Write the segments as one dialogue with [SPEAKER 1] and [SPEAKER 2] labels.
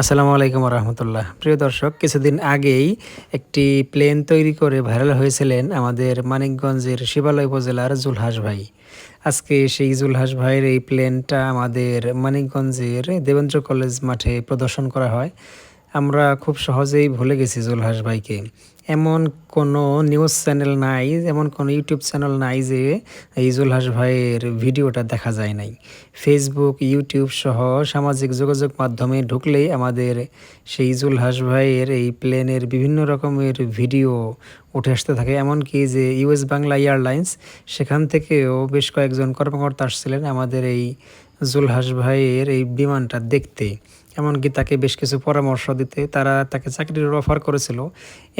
[SPEAKER 1] আসসালামু আলাইকুম রহমতুল্লাহ প্রিয় দর্শক, কিছুদিন আগেই একটি প্লেন তৈরি করে ভাইরাল হয়েছিলেন আমাদের মানিকগঞ্জের শিবালয় উপজেলার জুলহাস ভাই। আজকে সেই জুলহাস ভাইয়ের এই প্লেনটা আমাদের মানিকগঞ্জের দেবেন্দ্র কলেজ মাঠে প্রদর্শন করা হয়। আমরা খুব সহজেই ভুলে গেছি জুলহাস ভাইকে। এমন কোনো নিউজ চ্যানেল নাই, এমন কোনো ইউটিউব চ্যানেল নাই যে ইজুল জুলহাস ভাইয়ের ভিডিওটা দেখা যায় নাই। ফেসবুক ইউটিউব সহ সামাজিক যোগাযোগ মাধ্যমে ঢুকলেই আমাদের সেই জুলহাস ভাইয়ের এই প্লেনের বিভিন্ন রকমের ভিডিও উঠে আসতে থাকে। এমনকি যে ইউএস বাংলা এয়ারলাইন্স সেখান থেকেও বেশ কয়েকজন কর্মকর্তা আসছিলেন আমাদের এই জুলহাস ভাইয়ের এই বিমানটা দেখতে। এমনকি তাকে বেশ কিছু পরামর্শ দিতে তারা তাকে চাকরির অফার করেছিল।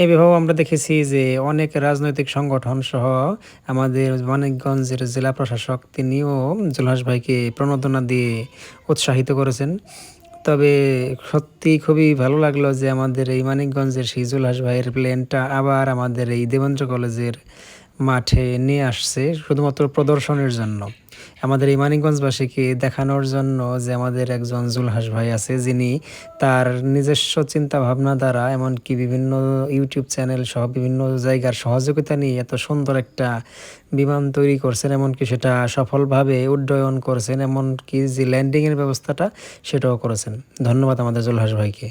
[SPEAKER 1] এভাবেও আমরা দেখেছি যে অনেক রাজনৈতিক সংগঠন সহ আমাদের মানিকগঞ্জের জেলা প্রশাসক তিনিও জুলহাস ভাইকে প্রণোদনা দিয়ে উৎসাহিত করেছেন। তবে সত্যি খুবই ভালো লাগল যে আমাদের এই মানিকগঞ্জের সেই জুলহাস ভাইয়ের প্লেনটা আবার আমাদের এই দেবেন্দ্র কলেজের মাঠে নিয়ে আসছে শুধুমাত্র প্রদর্শনের জন্য। আমাদের এই মানিকগঞ্জবাসীকে দেখানোর জন্য যে আমাদের একজন জুলহাস ভাই আছে, যিনি তার নিজস্ব চিন্তা ভাবনা দ্বারা এমনকি বিভিন্ন ইউটিউব চ্যানেল সহ বিভিন্ন জায়গার সহযোগিতা নিয়ে এত সুন্দর একটা বিমান তৈরি করছেন, এমনকি সেটা সফলভাবে উড্ডয়ন করেছেন, এমনকি যে ল্যান্ডিংয়ের ব্যবস্থাটা সেটাও করেছেন। ধন্যবাদ আমাদের জুলহাস ভাইকে।